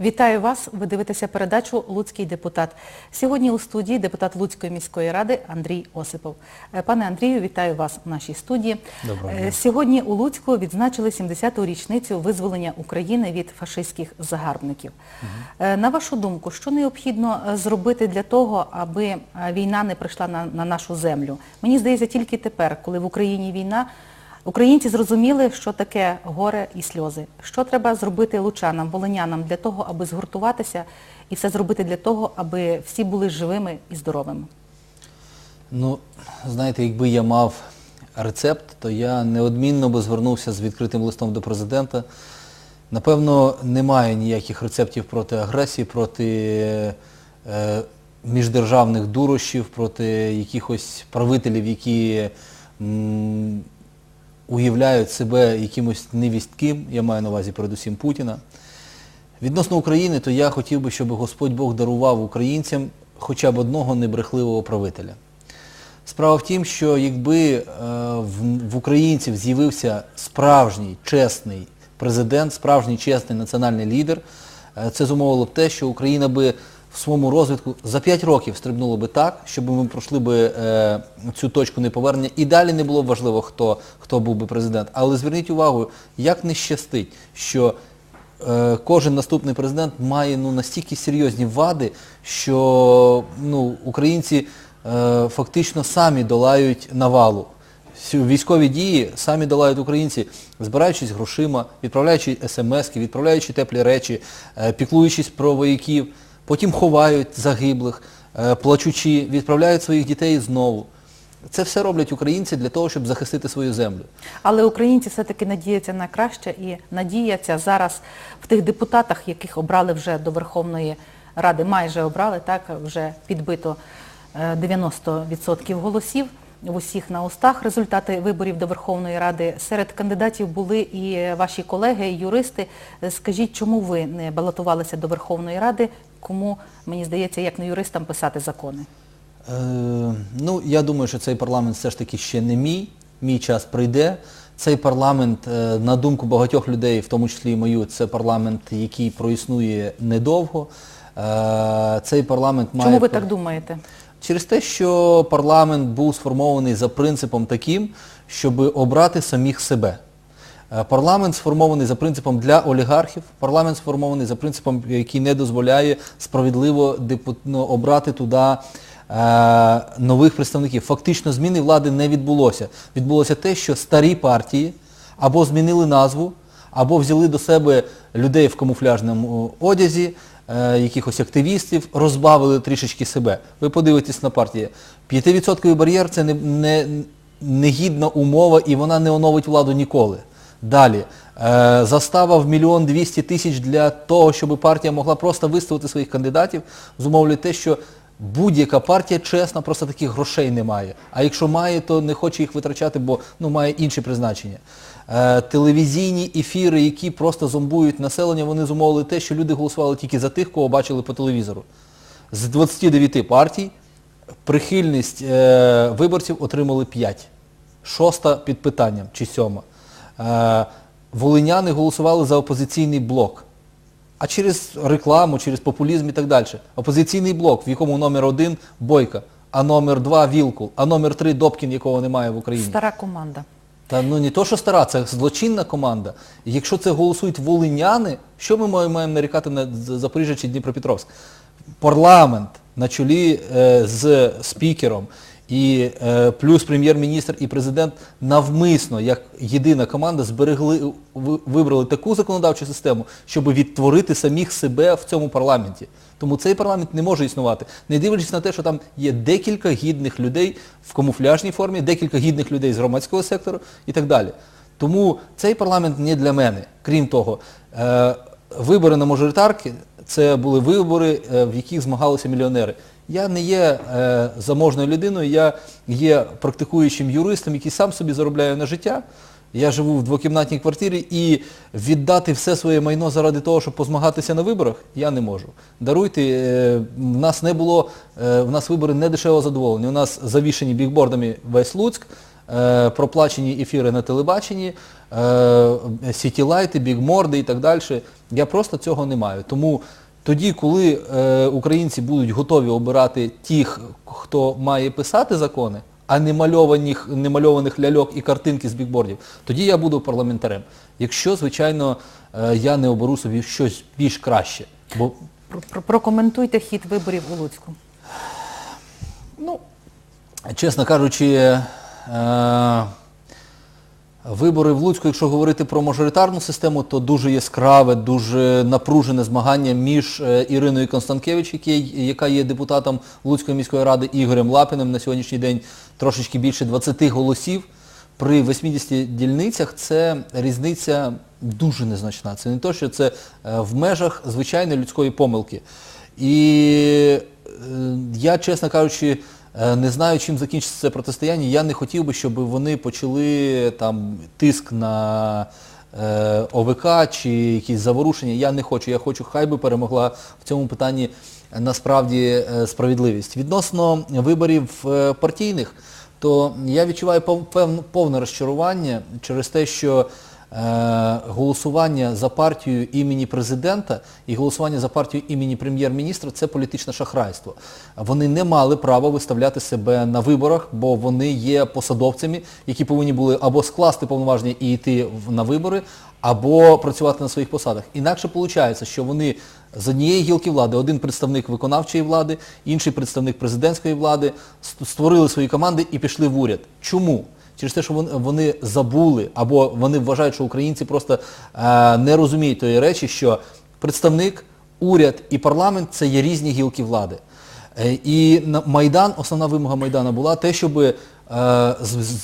Вітаю вас. Ви дивитеся передачу Луцький депутат. Сьогодні у студії депутат Луцької міської ради Андрій Осипов. Е, Пане Андрію, вітаю вас у нашій студії. Доброго Е, дня. Сьогодні у Луцьку відзначили 70-ту річницю визволення України від фашистських загарбників. Е, На вашу думку, що необхідно зробити для того, аби війна не прийшла на, на нашу землю? Мені здається, тільки тепер, коли в Україні війна, Українці зрозуміли, що таке горе і сльози. Що треба зробити лучанам, волинянам для того, аби згуртуватися і все зробити для того, аби всі були живими і здоровими. Ну, знаєте, якби я мав рецепт, то я неодмінно би звернувся з відкритим листом до президента. Напевно, немає ніяких рецептів проти агресії, проти е, міждержавних дурощів, проти якихось правителів, які м, уявляють себе якимось невістким, я маю на увазі передусім Путіна. Відносно України, то я хотів би, щоб Господь Бог дарував українцям хоча б одного небрехливого правителя. Справа в тім, що якби е, в, українців з'явився справжній, чесний президент, справжній чесний національний лідер, е, це зумовило б те, що Україна би в своєму розвитку за 5 років стрибнула би так, щоб ми пройшли би е, цю точку неповернення. І далі не було б важливо, хто, хто був би президент. Але зверніть увагу, як не щастить, що е, кожен наступний президент має ну, настільки серйозні вади, що ну, українці е, фактично самі долають навалу. Військові дії самі долають українці, збираючись грошима, відправляючи смски, відправляючи теплі речі, піклуючись про вояків, потім ховають загиблих, плачучі, плачучи, відправляють своїх дітей знову. Це все роблять українці для того, щоб захистити свою землю. Але українці все-таки надіються на краще і надіяться зараз в тих депутатах, яких обрали вже до Верховної Ради, майже обрали, так, вже підбито е, 90% голосів в усіх на устах. Результати виборів до Верховної Ради. Серед кандидатів були і ваші колеги, і юристи. Скажіть, чому ви не балотувалися до Верховної Ради? Кому, мені здається, як не юристам писати закони? Е, ну, я думаю, що цей парламент все ж таки ще не мій, мій час прийде. Цей парламент, е, на думку багатьох людей, в тому числі і мою, це парламент, який проіснує недовго. Е, цей парламент має... Чому ви так думаєте? Через те, що парламент був сформований за принципом таким, щоб обрати самих себе. Е, Парламент сформований за принципом для олігархів, парламент сформований за принципом, який не дозволяє справедливо обрати туди е, нових представників. Фактично зміни влади не відбулося. Відбулося те, що старі партії або змінили назву, або взяли до себе людей в камуфляжному одязі, е, якихось активістів, розбавили трішечки себе. Ви подивитесь на партії. 5% бар'єр це не, не, негідна умова і вона не оновить владу ніколи. Далі. Е, застава в мільйон двісті тисяч для того, щоб партія могла просто виставити своїх кандидатів, зумовлює те, що будь-яка партія чесна, просто таких грошей не має. А якщо має, то не хоче їх витрачати, бо ну, має інші призначення. Е, телевізійні ефіри, які просто зомбують населення, вони зумовили те, що люди голосували тільки за тих, кого бачили по телевізору. З 29 партій прихильність е, виборців отримали 5. Шоста під питанням чи сьома. Е, волиняни голосували за опозиційний блок. А через рекламу, через популізм і так далі. Опозиційний блок, в якому номер один Бойка, а номер два Вілкул, а номер три Добкін, якого немає в Україні. Стара команда. Та ну не то, що стара, це злочинна команда. Якщо це голосують волиняни, що ми маємо нарікати на Запоріжжя чи Дніпропетровськ? Парламент на чолі е, з спікером і е, плюс прем'єр-міністр і президент навмисно, як єдина команда, зберегли, вибрали таку законодавчу систему, щоб відтворити самих себе в цьому парламенті. Тому цей парламент не може існувати, не дивлячись на те, що там є декілька гідних людей в камуфляжній формі, декілька гідних людей з громадського сектору і так далі. Тому цей парламент не для мене. Крім того, е, вибори на мажоритарки це були вибори, е, в яких змагалися мільйонери. Я не є е, заможною людиною, я є практикуючим юристом, який сам собі заробляє на життя. Я живу в двокімнатній квартирі і віддати все своє майно заради того, щоб позмагатися на виборах, я не можу. Даруйте, е, в нас не було, е, в нас вибори не дешевого задоволення. У нас завішені бігбордами весь Луцьк, е, проплачені ефіри на телебаченні, е, сітілайти, бігморди і так далі. Я просто цього не маю. Тому тоді, коли е, українці будуть готові обирати тих, хто має писати закони, а не мальованих, не мальованих ляльок і картинки з бікбордів, тоді я буду парламентарем. Якщо, звичайно, е, я не оберу собі щось більш краще. Бо Про- про- Прокоментуйте хід виборів у Луцьку. Ну, чесно кажучи, е, вибори в Луцьку, якщо говорити про мажоритарну систему, то дуже яскраве, дуже напружене змагання між е, Іриною Констанкевич, яка є депутатом Луцької міської ради, Ігорем Лапіним на сьогоднішній день трошечки більше 20 голосів. При 80 дільницях це різниця дуже незначна. Це не то, що це е, в межах звичайної людської помилки. І е, я, чесно кажучи, не знаю, чим закінчиться це протистояння. Я не хотів би, щоб вони почали там тиск на е, ОВК чи якісь заворушення. Я не хочу. Я хочу, хай би перемогла в цьому питанні е, насправді е, справедливість. Відносно виборів е, партійних, то я відчуваю повне розчарування через те, що е, голосування за партію імені президента і голосування за партію імені прем'єр-міністра це політичне шахрайство. Вони не мали права виставляти себе на виборах, бо вони є посадовцями, які повинні були або скласти повноваження і йти на вибори, або працювати на своїх посадах. Інакше виходить, що вони з однієї гілки влади, один представник виконавчої влади, інший представник президентської влади, створили свої команди і пішли в уряд. Чому? Через те, що вони, забули, або вони вважають, що українці просто е, не розуміють тої речі, що представник, уряд і парламент це є різні гілки влади. Е, І Майдан, основна вимога Майдана була те, щоб е,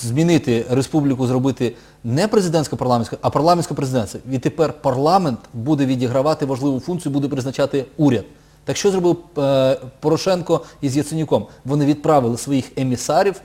змінити республіку, зробити не президентсько парламентську а парламентсько президентську І тепер парламент буде відігравати важливу функцію, буде призначати уряд. Так що зробив Порошенко із Яценюком? Вони відправили своїх емісарів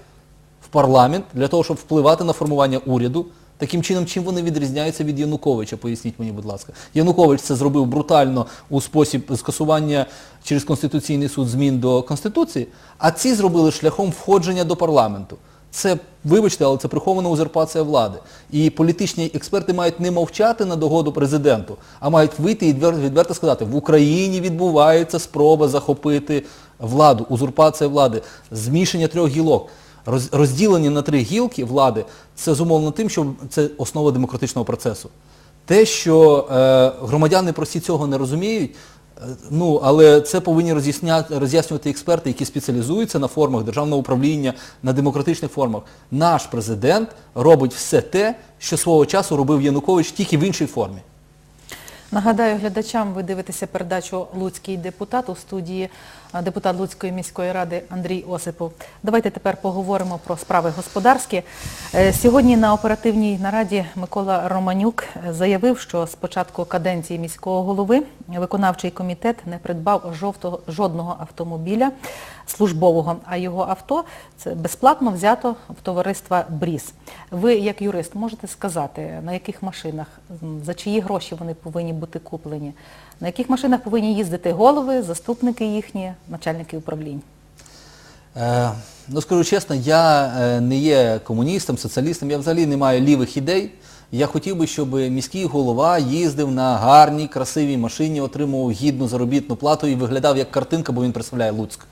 парламент для того, щоб впливати на формування уряду. Таким чином, чим вони відрізняються від Януковича, поясніть мені, будь ласка. Янукович це зробив брутально у спосіб скасування через Конституційний суд змін до Конституції, а ці зробили шляхом входження до парламенту. Це, вибачте, але це прихована узурпація влади. І політичні експерти мають не мовчати на догоду президенту, а мають вийти і відверто сказати, в Україні відбувається спроба захопити владу, узурпація влади, змішання трьох гілок. Роз- Розділення на три гілки влади це зумовлено тим, що це основа демократичного процесу. Те, що е, громадяни прості цього не розуміють, е, ну, але це повинні роз'яснювати експерти, які спеціалізуються на формах державного управління, на демократичних формах. Наш президент робить все те, що свого часу робив Янукович тільки в іншій формі. Нагадаю глядачам, ви дивитеся передачу Луцький депутат у студії депутат Луцької міської ради Андрій Осипов. Давайте тепер поговоримо про справи господарські. Е, Сьогодні на оперативній нараді Микола Романюк е, заявив, що з початку каденції міського голови виконавчий комітет не придбав жодного автомобіля службового, а його авто це безплатно взято в товариства Бріз. Ви, як юрист, можете сказати, на яких машинах, за чиї гроші вони повинні бути куплені, на яких машинах повинні їздити голови, заступники їхні, начальники управлінь? Е, ну, скажу чесно, я е, не є комуністом, соціалістом, я взагалі не маю лівих ідей. Я хотів би, щоб міський голова їздив на гарній, красивій машині, отримував гідну заробітну плату і виглядав як картинка, бо він представляє Луцьк.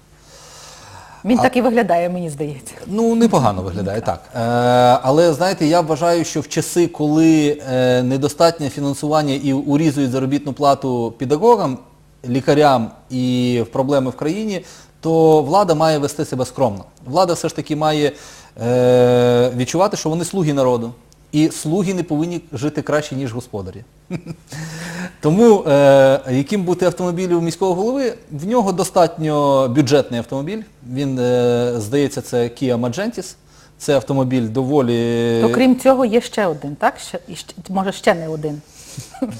Він так і виглядає, мені здається. Ну, непогано виглядає, так. Е, але, знаєте, я вважаю, що в часи, коли е, недостатнє фінансування і урізують заробітну плату педагогам, лікарям і в проблеми в країні, то влада має вести себе скромно. Влада все ж таки має е, відчувати, що вони слуги народу. І слуги не повинні жити краще, ніж господарі. Тому е, яким бути автомобіль у міського голови, в нього достатньо бюджетний автомобіль. Він, е, здається, це Kia Magentis. Це автомобіль доволі... То крім цього є ще один, так? Ще, і ще- може ще не один.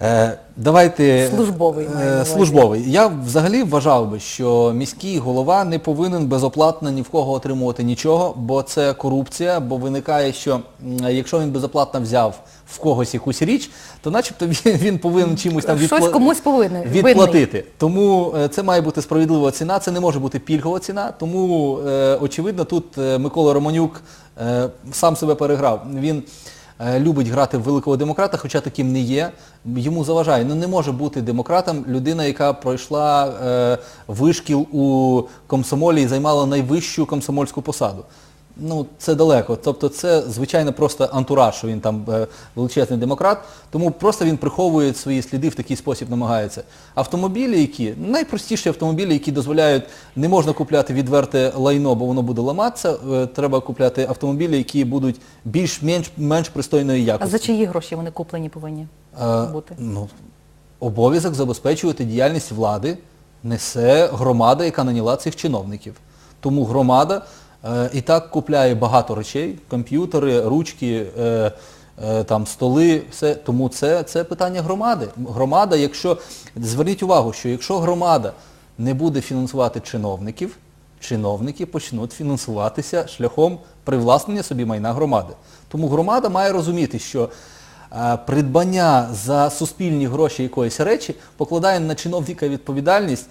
Е, давайте Службовий, е, на увазі. службовий. Я взагалі вважав би, що міський голова не повинен безоплатно ні в кого отримувати нічого, бо це корупція, бо виникає, що якщо він безоплатно взяв в когось якусь річ, то начебто він, він повинен чимось там Щось комусь повинен відплатити. Тому е, це має бути справедлива ціна, це не може бути пільгова ціна. Тому, е, очевидно, тут е, Микола Романюк е, сам себе переграв. Він е, любить грати в великого демократа, хоча таким не є. Йому заважає. Ну не може бути демократом людина, яка пройшла е, вишкіл у комсомолі і займала найвищу комсомольську посаду. Ну, це далеко. Тобто це, звичайно, просто антураж, що він там е, величезний демократ. Тому просто він приховує свої сліди в такий спосіб намагається. Автомобілі, які, найпростіші автомобілі, які дозволяють, не можна купляти відверте лайно, бо воно буде ламатися, е, треба купляти автомобілі, які будуть більш-менш менш пристойної А за чиї гроші вони куплені повинні Е, бути? Ну, обов'язок забезпечувати діяльність влади несе громада, яка наняла цих чиновників. Тому громада і так купляє багато речей, комп'ютери, ручки, е, е, там, столи, все. Тому це, це питання громади. Громада, якщо, зверніть увагу, що якщо громада не буде фінансувати чиновників, чиновники почнуть фінансуватися шляхом привласнення собі майна громади. Тому громада має розуміти, що е, придбання за суспільні гроші якоїсь речі покладає на чиновника відповідальність, е,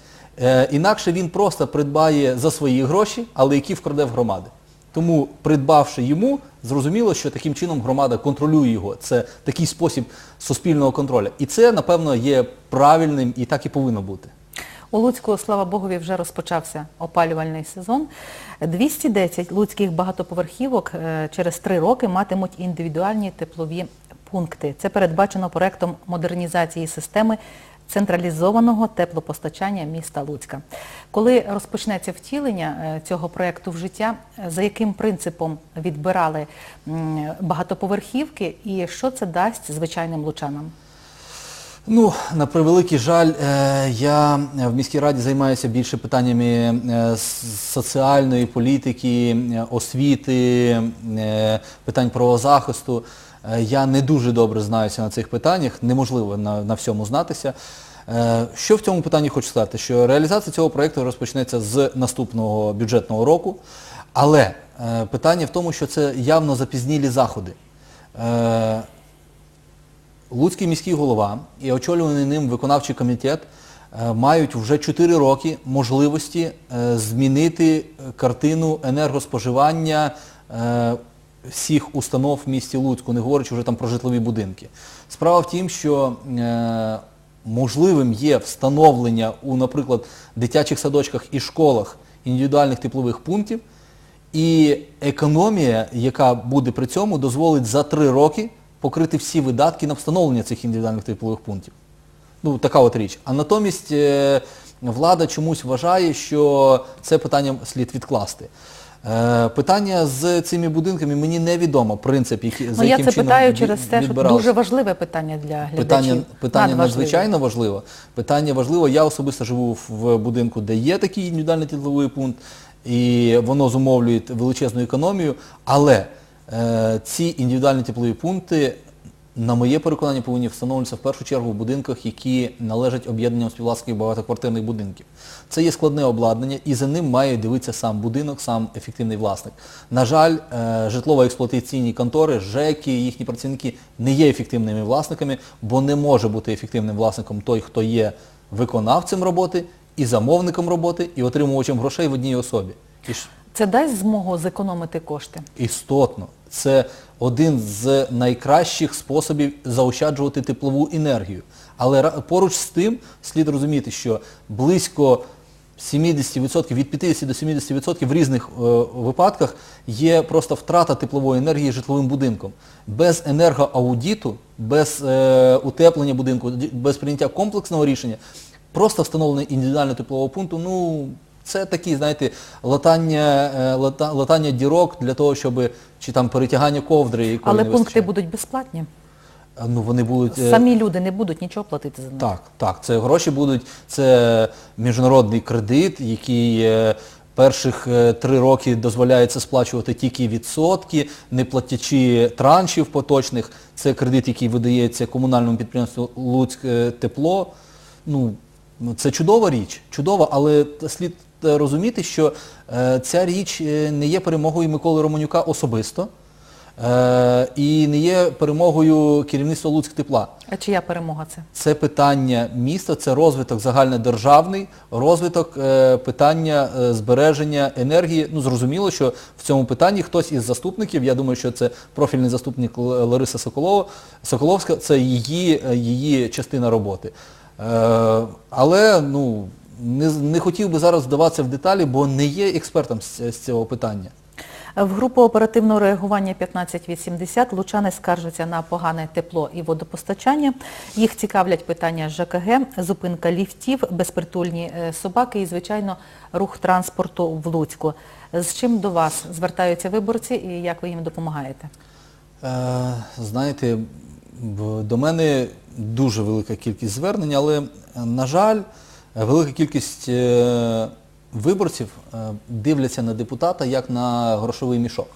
інакше він просто придбає за свої гроші, але які вкраде в громади. Тому, придбавши йому, зрозуміло, що таким чином громада контролює його. Це такий спосіб суспільного контролю. І це, напевно, є правильним і так і повинно бути. У Луцьку, слава Богові, вже розпочався опалювальний сезон. 210 луцьких багатоповерхівок е, через три роки матимуть індивідуальні теплові пункти. Це передбачено проектом модернізації системи централізованого теплопостачання міста Луцька. Коли розпочнеться втілення е, цього проекту в життя, е, за яким принципом відбирали багатоповерхівки і що це дасть звичайним лучанам? Ну, на превеликий жаль, е, я в міській раді займаюся більше питаннями соціальної політики, освіти, питань правозахисту. Е, Я не дуже добре знаюся на цих питаннях, неможливо на, на всьому знатися. Е, Що в цьому питанні хочу сказати? Що реалізація цього проєкту розпочнеться з наступного бюджетного року, але е, питання в тому, що це явно запізнілі заходи. Е, Луцький міський голова і очолюваний ним виконавчий комітет е, мають вже 4 роки можливості е, змінити е, картину енергоспоживання е, всіх установ в місті Луцьку, не говорячи вже там про житлові будинки. Справа в тім, що е, можливим є встановлення у, наприклад, дитячих садочках і школах індивідуальних теплових пунктів, і економія, яка буде при цьому, дозволить за три роки покрити всі видатки на встановлення цих індивідуальних теплових пунктів. Ну, така от річ. А натомість е, влада чомусь вважає, що це питання слід відкласти. Е, питання з цими будинками мені невідомо, принцип, за чином я яким це питаю через те, що дуже важливе питання для глядачів. Питання, питання надзвичайно важливе. Питання важливе. Я особисто живу в- в будинку, де є такий індивідуальний тепловий пункт, і воно зумовлює величезну економію. Але е, ці індивідуальні теплові пункти, на моє переконання, повинні встановлюватися в першу чергу в будинках, які належать об'єднанням співвласників багатоквартирних будинків. Це є складне обладнання, і за ним має дивитися сам будинок, сам ефективний власник. На жаль, е, житлово-експлуатаційні контори, ЖЕКи, їхні працівники не є ефективними власниками, бо не може бути ефективним власником той, хто є виконавцем роботи, і замовником роботи, і отримувачем грошей в одній особі. Це дасть змогу зекономити кошти. істотно. Це один з найкращих способів заощаджувати теплову енергію. Але поруч з тим слід розуміти, що близько 70%, від 50 до 70% в різних е, випадках є просто втрата теплової енергії житловим будинком. Без енергоаудіту, без е, утеплення будинку, без прийняття комплексного рішення, просто встановлення індивідуального теплового пункту, ну, це такі, знаєте, латання, е, лата- латання дірок для того, щоб, чи там перетягання ковдри, Але не пункти вистачає. будуть безплатні. Ну, вони будуть... е, Самі люди не будуть нічого платити за них. Так, так. Це гроші будуть, це міжнародний кредит, який е, перших три роки дозволяється сплачувати тільки відсотки, не платячи траншів поточних. Це кредит, який видається комунальному підприємству Луцьк тепло. Ну, ну, це чудова річ, чудова, але слід розуміти, що е, ця річ е, не є перемогою Миколи Романюка особисто е, і не є перемогою керівництва Луцьк тепла. А чия перемога це? Це питання міста, це розвиток загальнодержавний, розвиток е, питання е, збереження енергії. Ну, зрозуміло, що в цьому питанні хтось із заступників, я думаю, що це профільний заступник Лариса Соколова, Соколовська, це її, е, її частина роботи. Е, але ну, не, не хотів би зараз вдаватися в деталі, бо не є експертом з, з цього питання. В групу оперативного реагування 1580 лучани скаржаться на погане тепло і водопостачання. Їх цікавлять питання ЖКГ, зупинка ліфтів, безпритульні е, собаки і, звичайно, рух транспорту в Луцьку. З чим до вас звертаються виборці і як ви їм допомагаєте? Е, знаєте, до мене дуже велика кількість звернень, але, на жаль, велика кількість е, виборців е, дивляться на депутата як на грошовий мішок.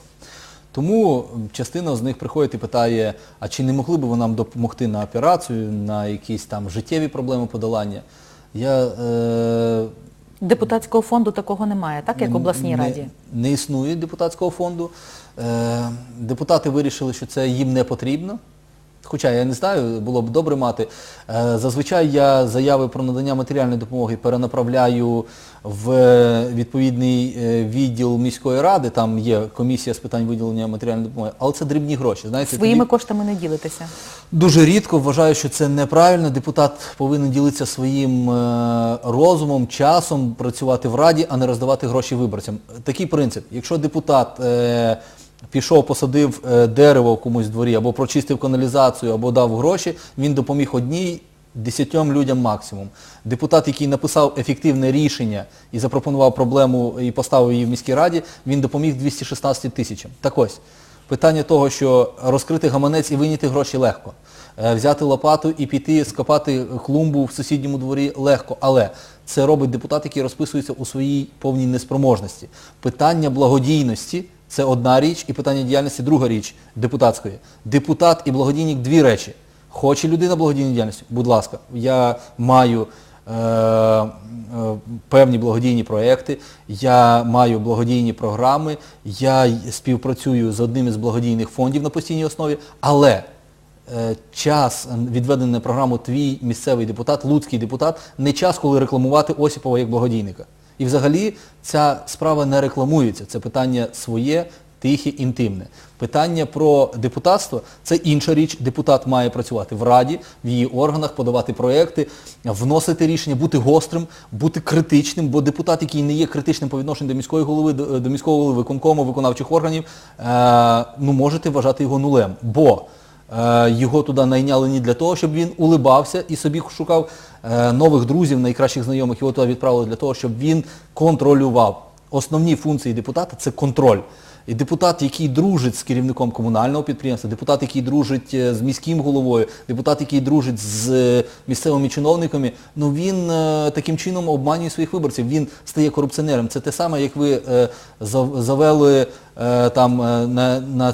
Тому частина з них приходить і питає, а чи не могли б ви нам допомогти на операцію, на якісь там життєві проблеми подолання. Я е, Депутатського фонду такого немає, так як в обласній не, раді? Не існує депутатського фонду. Е, депутати вирішили, що це їм не потрібно. Хоча я не знаю, було б добре мати. Е, зазвичай я заяви про надання матеріальної допомоги перенаправляю в е, відповідний е, відділ міської ради, там є комісія з питань виділення матеріальної допомоги, але це дрібні гроші. Знаєте, Своїми тоді- коштами не ділитеся. Дуже рідко вважаю, що це неправильно. Депутат повинен ділитися своїм розумом, часом, працювати в раді, а не роздавати гроші виборцям. Такий принцип. Якщо депутат пішов, посадив е, дерево в комусь дворі, або прочистив каналізацію, або дав гроші, він допоміг одній, десятьом людям максимум. Депутат, який написав ефективне рішення і запропонував проблему і поставив її в міській раді, він допоміг 216 тисячам. Так ось. Питання того, що розкрити гаманець і вийняти гроші легко. Е, Взяти лопату і піти скопати клумбу в сусідньому дворі легко. Але це робить депутат, який розписується у своїй повній неспроможності. Питання благодійності це одна річ, і питання діяльності друга річ депутатської. Депутат і благодійник дві речі. Хоче людина благодійної діяльності? Будь ласка, я маю е, е, певні благодійні проекти, я маю благодійні програми, я співпрацюю з одним із благодійних фондів на постійній основі, але е, час, відведений на програму твій місцевий депутат, луцький депутат, не час, коли рекламувати Осіпова як благодійника. І взагалі ця справа не рекламується. Це питання своє, тихе, інтимне. Питання про депутатство це інша річ. Депутат має працювати в раді, в її органах, подавати проекти, вносити рішення, бути гострим, бути критичним, бо депутат, який не є критичним по відношенню до міської голови, до, міського голови, виконкому, виконавчих органів, е, ну можете вважати його нулем. Бо Його туди найняли не для того, щоб він улибався і собі шукав е, нових друзів, найкращих знайомих, його туди відправили для того, щоб він контролював. Основні функції депутата це контроль. І депутат, який дружить з керівником комунального підприємства, депутат, який дружить е, з міським головою, депутат, який дружить з е, місцевими чиновниками, ну він е, таким чином обманює своїх виборців, він стає корупціонером. Це те саме, як ви завели там на, на,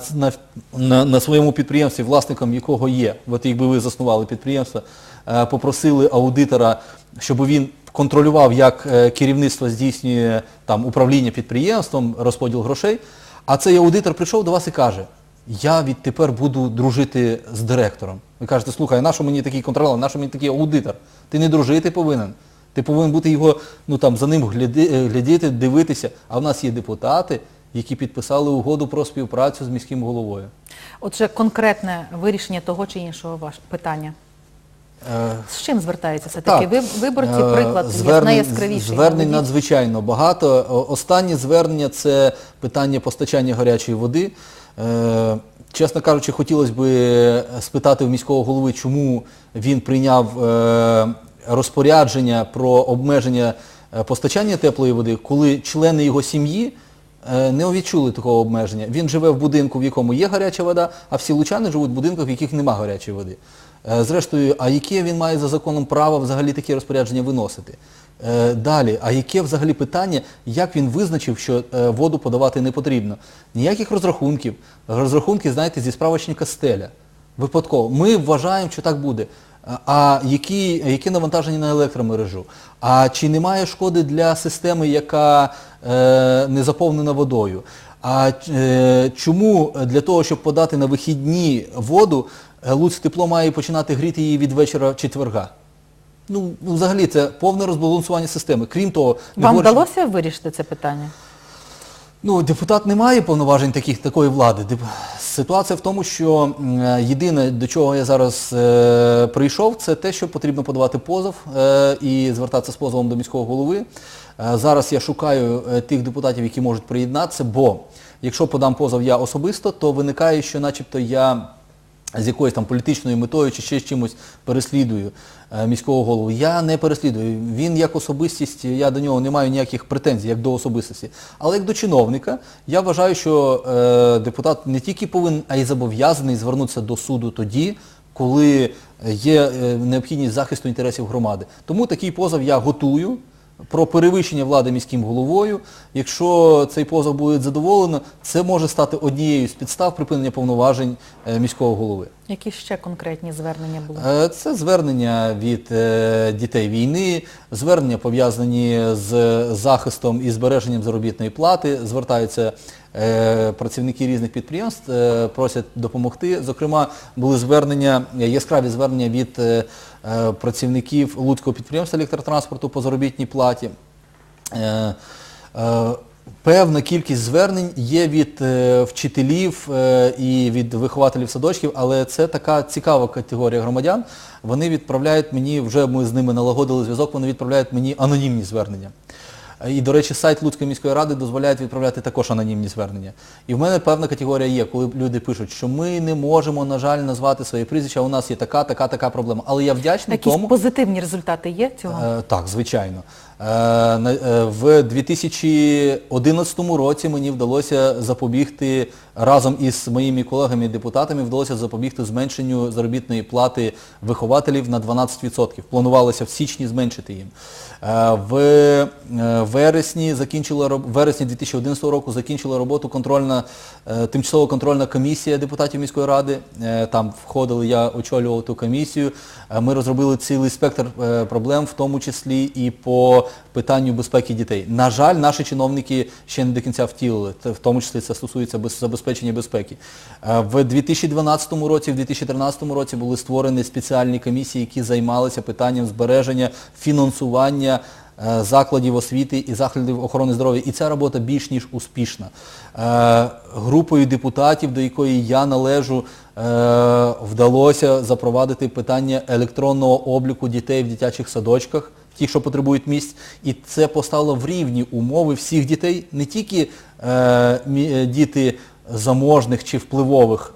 на, на, своєму підприємстві, власником якого є, от якби ви заснували підприємство, попросили аудитора, щоб він контролював, як керівництво здійснює там управління підприємством, розподіл грошей, а цей аудитор прийшов до вас і каже, я відтепер буду дружити з директором. Ви кажете, слухай, а на що мені такий контролер, на що мені такий аудитор? Ти не дружити повинен. Ти повинен бути його, ну там за ним е, глядіти, дивитися. А в нас є депутати, які підписали угоду про співпрацю з міським головою. Отже, конкретне вирішення того чи іншого питання. Е, З чим звертаються все-таки Так. ви- виборці? Е, Приклад звернень- найяскравіший. Звернень надзвичайно багато. Останнє звернення це питання постачання гарячої води. Е, Чесно кажучи, хотілося б спитати в міського голови, чому він прийняв розпорядження про обмеження постачання теплої води, коли члени його сім'ї не відчули такого обмеження. Він живе в будинку, в якому є гаряча вода, а всі лучани живуть в будинках, в яких немає гарячої води. Е, Зрештою, а яке він має за законом право взагалі такі розпорядження виносити? Е, Далі, а яке взагалі питання, як він визначив, що е, воду подавати не потрібно? Ніяких розрахунків. Розрахунки, знаєте, зі справочника стеля. Випадково. Ми вважаємо, що так буде. А- які, які навантаження на електромережу? А чи немає шкоди для системи, яка е, не заповнена водою? А е, чому для того, щоб подати на вихідні воду, е, Луцьк тепло має починати гріти її від вечора четверга? Ну, взагалі, це повне розбалансування системи. Крім того, Вам говорячи- вдалося вирішити це питання? Ну, депутат не має повноважень таких, такої влади. Деп- Ситуація в тому, що е, єдине, до чого я зараз е, прийшов, це те, що потрібно подавати позов е, і звертатися з позовом до міського голови. Е, зараз я шукаю е, тих депутатів, які можуть приєднатися, бо якщо подам позов я особисто, то виникає, що начебто я з якоюсь там політичною метою чи ще з чимось переслідую е, міського голову. Я не переслідую. Він як особистість, я до нього не маю ніяких претензій, як до особистості. Але як до чиновника, я вважаю, що е, депутат не тільки повинен, а й зобов'язаний звернутися до суду тоді, коли є е, необхідність захисту інтересів громади. Тому такий позов я готую про перевищення влади міським головою. Якщо цей позов буде задоволено, це може стати однією з підстав припинення повноважень е, міського голови. Які ще конкретні звернення були? Е, Це звернення від е, дітей війни, звернення пов'язані з захистом і збереженням заробітної плати. Звертаються працівники різних підприємств, е, просять допомогти. Зокрема, були звернення, е, яскраві звернення від е, е, працівників Луцького підприємства електротранспорту по заробітній платі. Е, е, Певна кількість звернень є від е, вчителів е, і від вихователів садочків, але це така цікава категорія громадян. Вони відправляють мені, вже ми з ними налагодили зв'язок, вони відправляють мені анонімні звернення. Е, І, до речі, сайт Луцької міської ради дозволяє відправляти також анонімні звернення. І в мене певна категорія є, коли люди пишуть, що ми не можемо, на жаль, назвати своє прізвище, а у нас є така, така, така проблема. Але я вдячний Якісь тому. позитивні результати є цього? Е, Так, звичайно. Е, е, В 2011 році мені вдалося запобігти разом із моїми колегами-депутатами вдалося запобігти зменшенню заробітної плати вихователів на 12%. Планувалося в січні зменшити їм. Е, В е, вересні закінчила в вересні 2011 року закінчила роботу контрольна е, тимчасова контрольна комісія депутатів міської ради. Там входили, я очолював ту комісію. Ми розробили цілий спектр проблем, в тому числі і по питанню безпеки дітей. На жаль, наші чиновники ще не до кінця втілили, в тому числі це стосується без- забезпечення безпеки. Е, В 2012 році, в 2013 році були створені спеціальні комісії, які займалися питанням збереження, фінансування е, закладів освіти і закладів охорони здоров'я. І ця робота більш ніж успішна. Е, Групою депутатів, до якої я належу, вдалося запровадити питання електронного обліку дітей в дитячих садочках, ті, що потребують місць. І це поставило в рівні умови всіх дітей, не тільки діти заможних чи впливових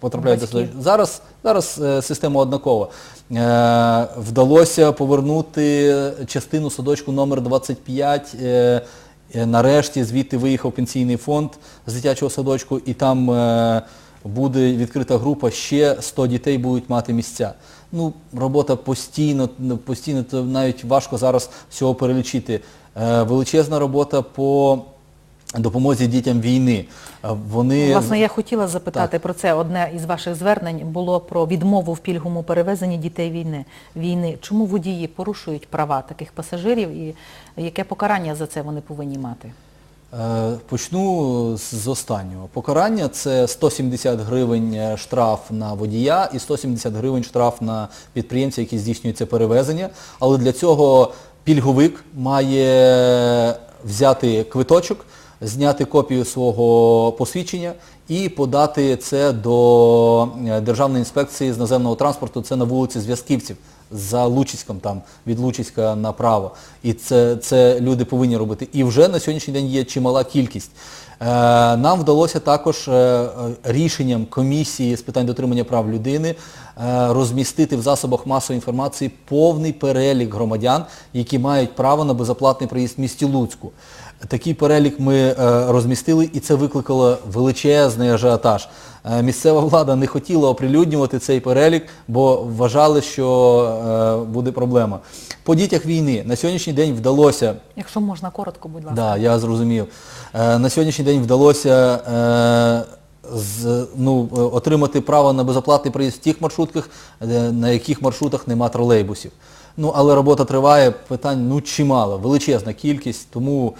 потрапляють до Батьків. Зараз, зараз е, система однакова. Е, вдалося повернути частину садочку номер 25. Е, нарешті звідти виїхав пенсійний фонд з дитячого садочку, і там буде відкрита група, ще 100 дітей будуть мати місця. Ну, робота постійно, ну, постійно, то навіть важко зараз всього перелічити. Величезна робота по допомозі дітям війни. Е, Вони Власне, я хотіла запитати Так. про це. Одне із ваших звернень було про відмову в пільговому перевезенні дітей війни. війни. Чому водії порушують права таких пасажирів і яке покарання за це вони повинні мати? Е, Почну з з останнього. Покарання це 170 гривень е, штраф на водія і 170 гривень штраф на підприємця, який здійснює це перевезення. Але для цього пільговик має взяти квиточок, зняти копію свого посвідчення і подати це до е, Державної інспекції з наземного транспорту, це на вулиці Зв'язківців за Лучиськом, там, від Лучиська направо. І це, це люди повинні робити. І вже на сьогоднішній день є чимала кількість. Е, нам вдалося також е, рішенням комісії з питань дотримання прав людини розмістити в засобах масової інформації повний перелік громадян, які мають право на безоплатний проїзд в місті Луцьку. Такий перелік ми е, розмістили і це викликало величезний ажіотаж. Е, Місцева влада не хотіла оприлюднювати цей перелік, бо вважали, що е, буде проблема. По дітях війни на сьогоднішній день вдалося Якщо можна коротко, будь ласка. Да, я зрозумів. На сьогоднішній день вдалося з, ну, отримати право на безоплатний проїзд в тих маршрутках, на яких маршрутах нема тролейбусів. Ну, але робота триває, питань ну, чимало, величезна кількість, тому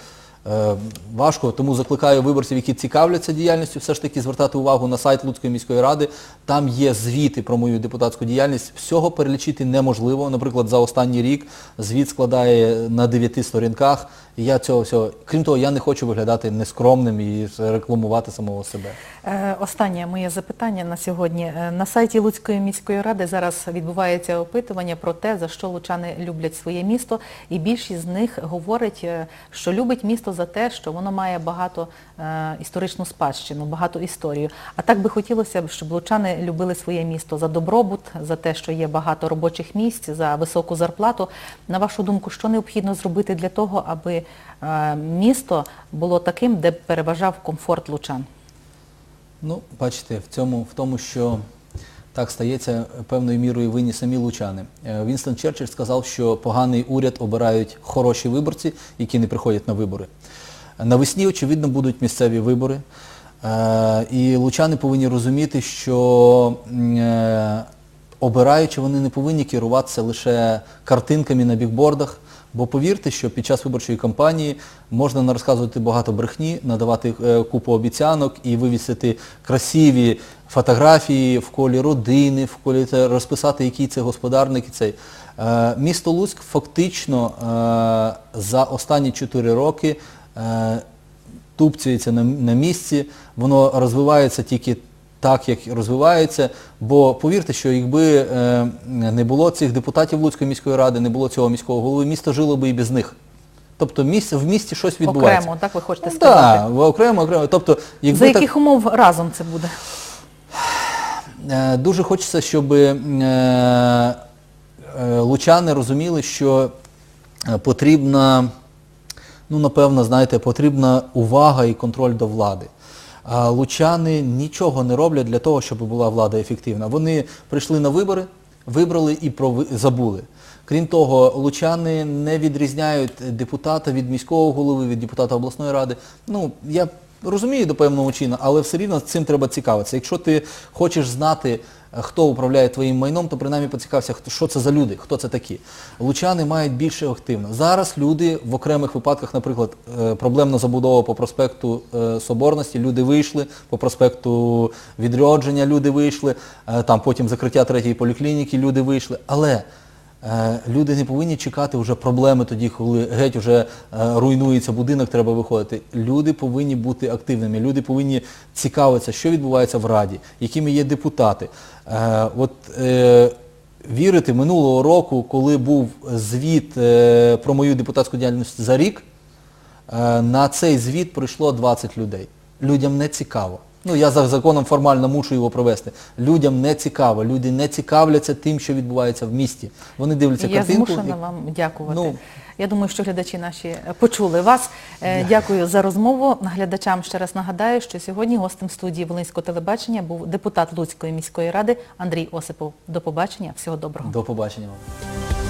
важко, тому закликаю виборців, які цікавляться діяльністю, все ж таки звертати увагу на сайт Луцької міської ради. Там є звіти про мою депутатську діяльність. Всього перелічити неможливо. Наприклад, за останній рік звіт складає на 9 сторінках. Я цього всього, крім того, я не хочу виглядати нескромним і рекламувати самого себе. Е, Останнє моє запитання на сьогодні. Е, На сайті Луцької міської ради зараз відбувається опитування про те, за що лучани люблять своє місто. І більшість з них говорить, е, що любить місто за те, що воно має багато е, історичну спадщину, багато історію. А так би хотілося щоб лучани любили своє місто за добробут, за те, що є багато робочих місць, за високу зарплату. На вашу думку, що необхідно зробити для того, аби е, місто було таким, де переважав комфорт лучан? Ну, бачите, в цьому, в тому, що так стається певною мірою винні самі лучани. Е, Вінстон Черчилль сказав, що поганий уряд обирають хороші виборці, які не приходять на вибори. Навесні, очевидно, будуть місцеві вибори. Е, І лучани повинні розуміти, що е, обираючи, вони не повинні керуватися лише картинками на бікбордах, бо повірте, що під час виборчої кампанії можна розказувати багато брехні, надавати е, купу обіцянок і вивісити красиві фотографії в колі родини, в колі розписати, який це господарник і цей. Е, Місто Луцьк фактично е, за останні 4 роки тупцюється на місці, воно розвивається тільки так, як розвивається. Бо повірте, що якби е, не було цих депутатів Луцької міської ради, не було цього міського голови, місто жило би і без них. Тобто місце, в місті щось відбувається. Окремо, так ви хочете Ну, сказати? Так, окремо, окремо. Тобто, якби За так, яких умов разом це буде? Е, Дуже хочеться, щоб е, лучани розуміли, що потрібна, ну напевно, знаєте, потрібна увага і контроль до влади. Лучани нічого не роблять для того, щоб була влада ефективна. Вони прийшли на вибори, вибрали і забули. Крім того, лучани не відрізняють депутата від міського голови, від депутата обласної ради. Ну, я розумію до певного чину, але все рівно цим треба цікавитися. Якщо ти хочеш знати, хто управляє твоїм майном, то принаймні поцікався, що це за люди, хто це такі. Лучани мають більше активно. Зараз люди в окремих випадках, наприклад, е, проблемна забудова по проспекту е, Соборності, люди вийшли, по проспекту Відродження люди вийшли, е, там потім закриття третьої поліклініки люди вийшли. Але Люди не повинні чекати вже проблеми тоді, коли геть вже е, руйнується будинок, треба виходити. Люди повинні бути активними, люди повинні цікавитися, що відбувається в Раді, якими є депутати. Е, От е, вірити минулого року, коли був звіт е, про мою депутатську діяльність за рік, е, на цей звіт прийшло 20 людей. Людям не цікаво. Ну, я за законом формально мушу його провести. Людям не цікаво. Люди не цікавляться тим, що відбувається в місті. Вони дивляться Я картинку. змушена і- вам дякувати. Ну. Я думаю, що глядачі наші почули вас. Е, Дякую за розмову. Глядачам ще раз нагадаю, що сьогодні гостем студії Волинського телебачення був депутат Луцької міської ради Андрій Осипов. До побачення. Всього доброго. До побачення вам.